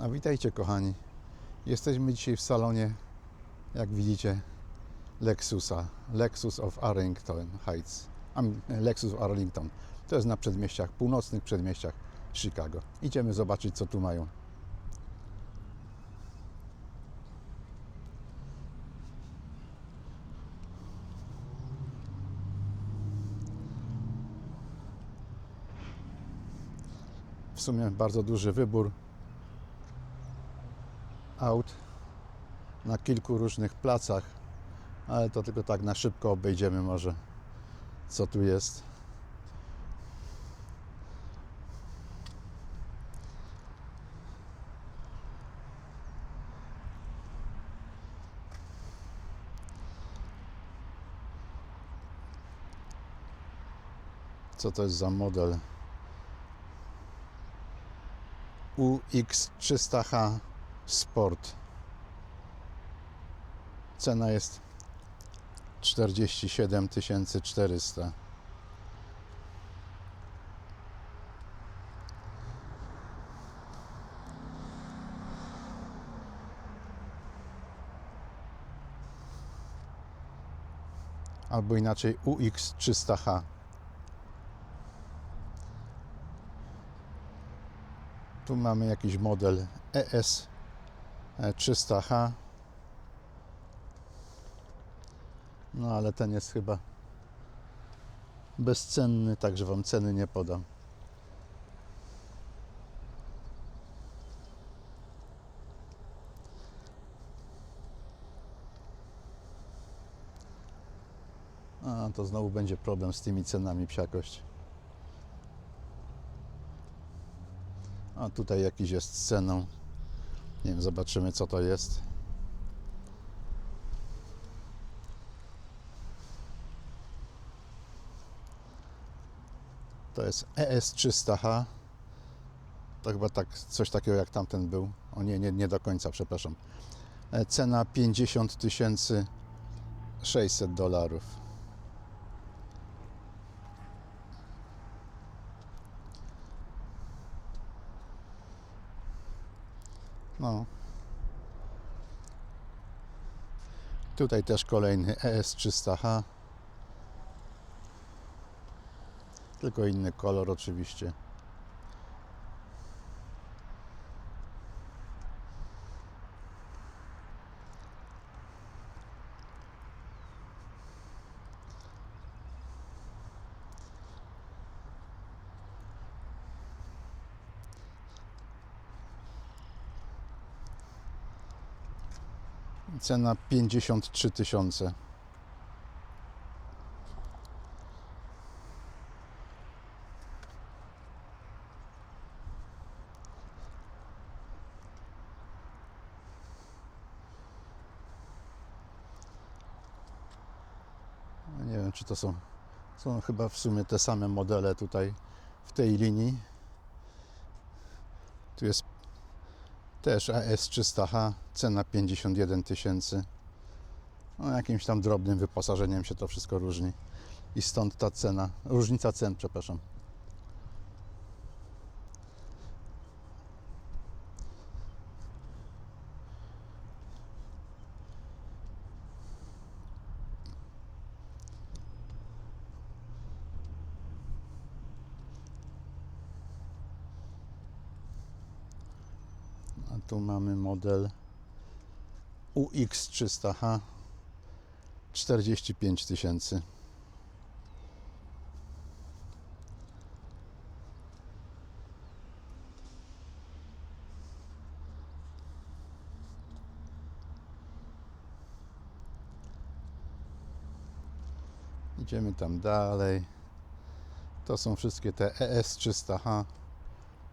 A witajcie kochani. Jesteśmy dzisiaj w salonie, jak widzicie, Lexusa. Lexus of Arlington Heights. Lexus of Arlington. To jest na przedmieściach, północnych przedmieściach Chicago. Idziemy zobaczyć, co tu mają. W sumie bardzo duży wybór aut na kilku różnych placach, ale to tylko tak na szybko obejdziemy może co tu jest. Co to jest za model? UX300H Sport. Cena jest 47 400. Albo inaczej UX300H. Tu mamy jakiś model ES 300H. No ale ten jest chyba bezcenny, także Wam ceny nie podam. A to znowu będzie problem z tymi cenami psiakość. A tutaj jakiś jest z ceną. Nie wiem, zobaczymy co to jest. To jest E ES300H. To chyba tak, coś takiego jak tamten był. O nie, nie, nie do końca, przepraszam. E, Cena 50 600 dolarów. No. Tutaj też kolejny E ES300H. Tylko inny kolor oczywiście. Cena 53 tysiące. Nie wiem, czy to są, są chyba w sumie te same modele tutaj w tej linii. Tu jest też AS300H, cena 51 tysięcy. No, jakimś tam drobnym wyposażeniem się to wszystko różni. I stąd ta cena, różnica cen, przepraszam. Tu mamy model UX300H 45 tysięcy. Idziemy tam dalej. To są wszystkie te E ES300H.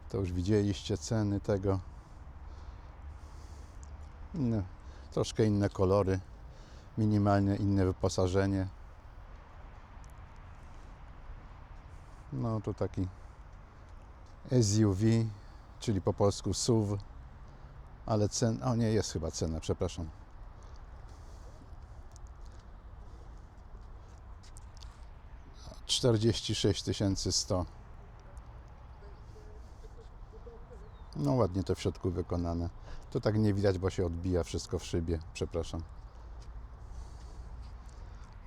To już widzieliście ceny tego inne, troszkę inne kolory, minimalnie inne wyposażenie. No to taki SUV, czyli po polsku SUV, ale cen, o nie, jest chyba cena, przepraszam. Czterdzieści sześć tysięcy sto. No ładnie to w środku wykonane. To tak nie widać, bo się odbija wszystko w szybie. Przepraszam.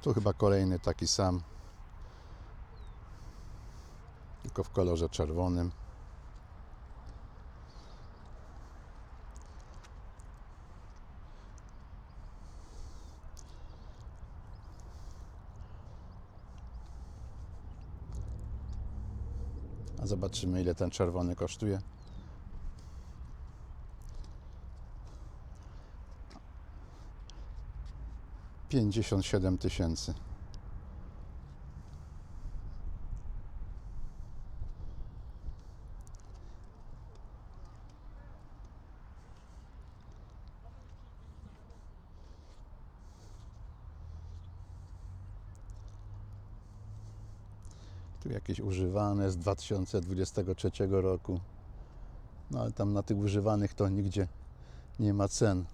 Tu chyba kolejny taki sam. Tylko w kolorze czerwonym. A zobaczymy ile ten czerwony kosztuje. Pięćdziesiąt siedem tysięcy. Tu jakieś używane z 2023 roku. No ale tam na tych używanych to nigdzie nie ma cen.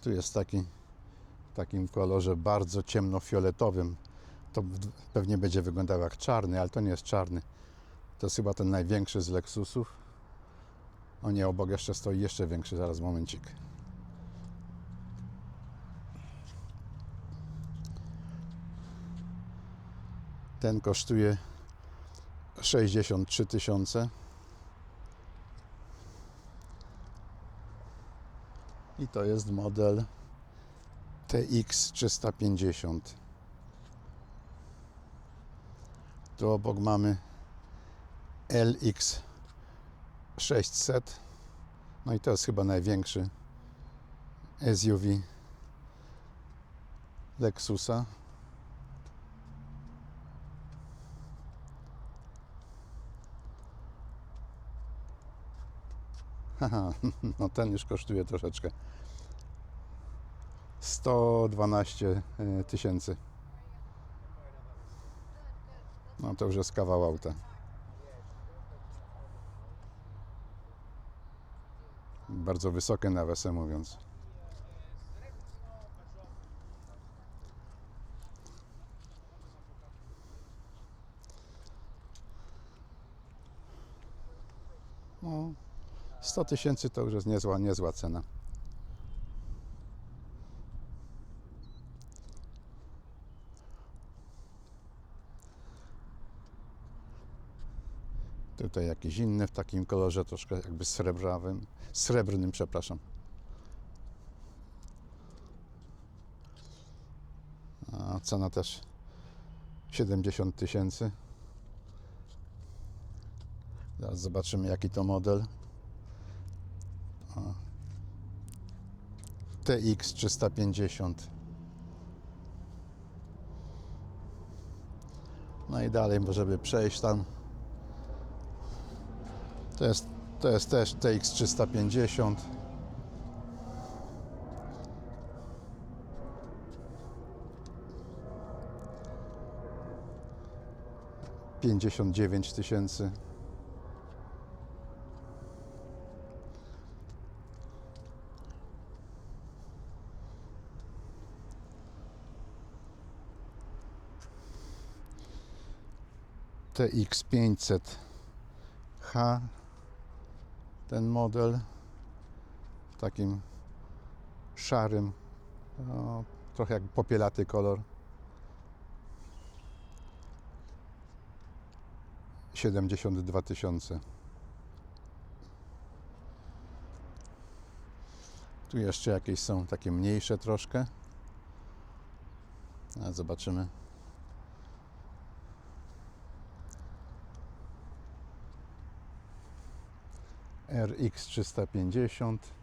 Tu jest taki w takim kolorze bardzo ciemnofioletowym. To pewnie będzie wyglądał jak czarny, ale to nie jest czarny. To jest chyba ten największy z Lexusów. O nie, obok jeszcze stoi jeszcze większy, zaraz momencik. Ten kosztuje 63 tysiące. I to jest model TX 350. Tu obok mamy LX 600. No i to jest chyba największy SUV Lexusa. No ten już kosztuje troszeczkę. 112 e, tysięcy. No to już jest kawał auta. Bardzo wysokie nawiasem mówiąc. No, 100 tysięcy to już jest niezła, niezła cena. Tutaj jakiś inny w takim kolorze, troszkę jakby srebrawym, srebrnym, przepraszam. A cena też 70 tysięcy. Zobaczymy jaki to model. TX350. No i dalej możemy przejść tam. To jest, to jest też TX350. Pięćdziesiąt dziewięć tysięcy. TX 500 H. Ten model w takim szarym no, trochę jak popielaty kolor. 72 tysiące. Tu jeszcze jakieś są takie mniejsze troszkę. Zobaczymy RX 350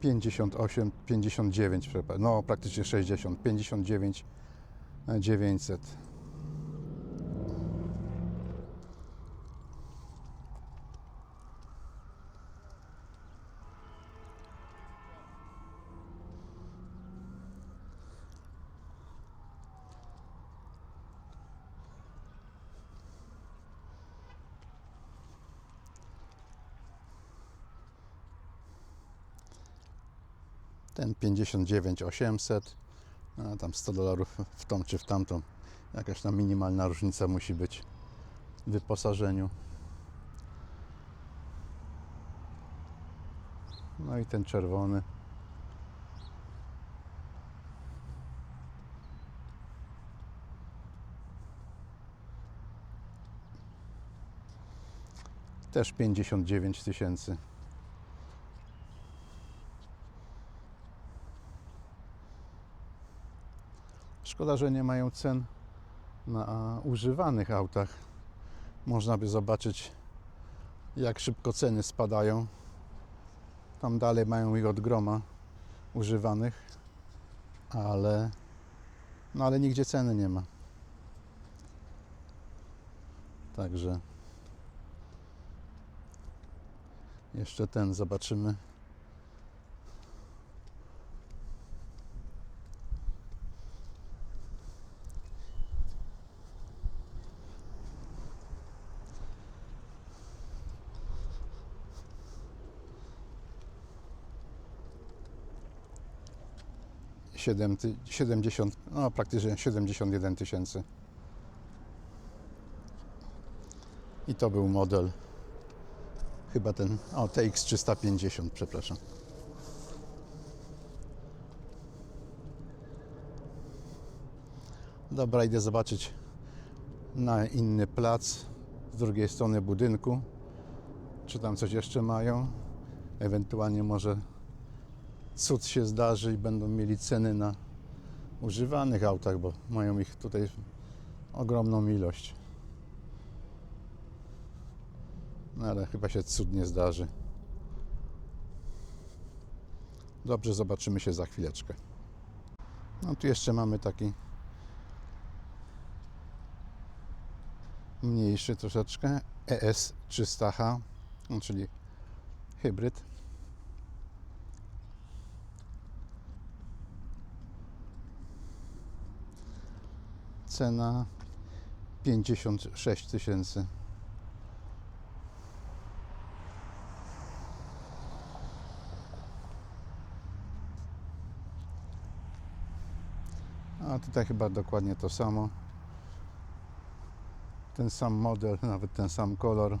58, 59, przepraszam, no praktycznie 60, 59 e, 900. Ten 59 800, a tam 100 dolarów w tą czy w tamtą. Jakaś tam minimalna różnica musi być w wyposażeniu. No i ten czerwony. Też 59 tysięcy. Szkoda, że nie mają cen na używanych autach. Można by zobaczyć, jak szybko ceny spadają. Tam dalej mają ich od groma używanych, ale, no ale nigdzie ceny nie ma. Także jeszcze ten zobaczymy. Siedem ty- 70, no praktycznie 71 tysięcy. I to był model, chyba ten, o TX 350, przepraszam. Dobra, idę zobaczyć na inny plac z drugiej strony budynku, czy tam coś jeszcze mają. Ewentualnie może cud się zdarzy i będą mieli ceny na używanych autach, bo mają ich tutaj ogromną ilość. No ale chyba się cud nie zdarzy. Dobrze, zobaczymy się za chwileczkę. No tu jeszcze mamy taki mniejszy troszeczkę E ES 300H, no, czyli hybryd. Cena 56 tysięcy. A tutaj chyba dokładnie to samo. Ten sam model, nawet ten sam kolor.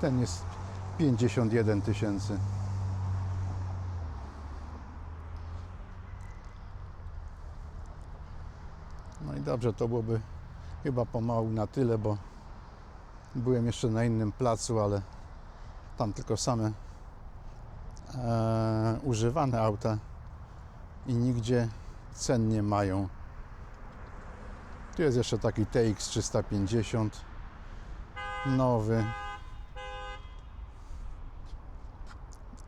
Ten jest 51 tysięcy. Dobrze, to byłoby chyba pomału na tyle, bo byłem jeszcze na innym placu, ale tam tylko same e, używane auta i nigdzie cen nie mają. Tu jest jeszcze taki TX 350 nowy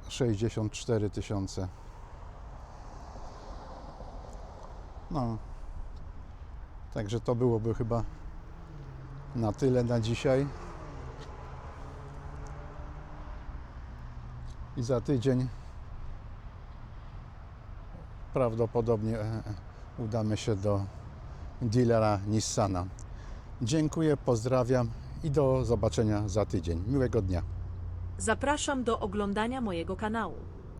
64 tysiące. No. Także to byłoby chyba na tyle na dzisiaj. I za tydzień prawdopodobnie e, e, udamy się do dealera Nissana. Dziękuję, pozdrawiam i do zobaczenia za tydzień. Miłego dnia. Zapraszam do oglądania mojego kanału.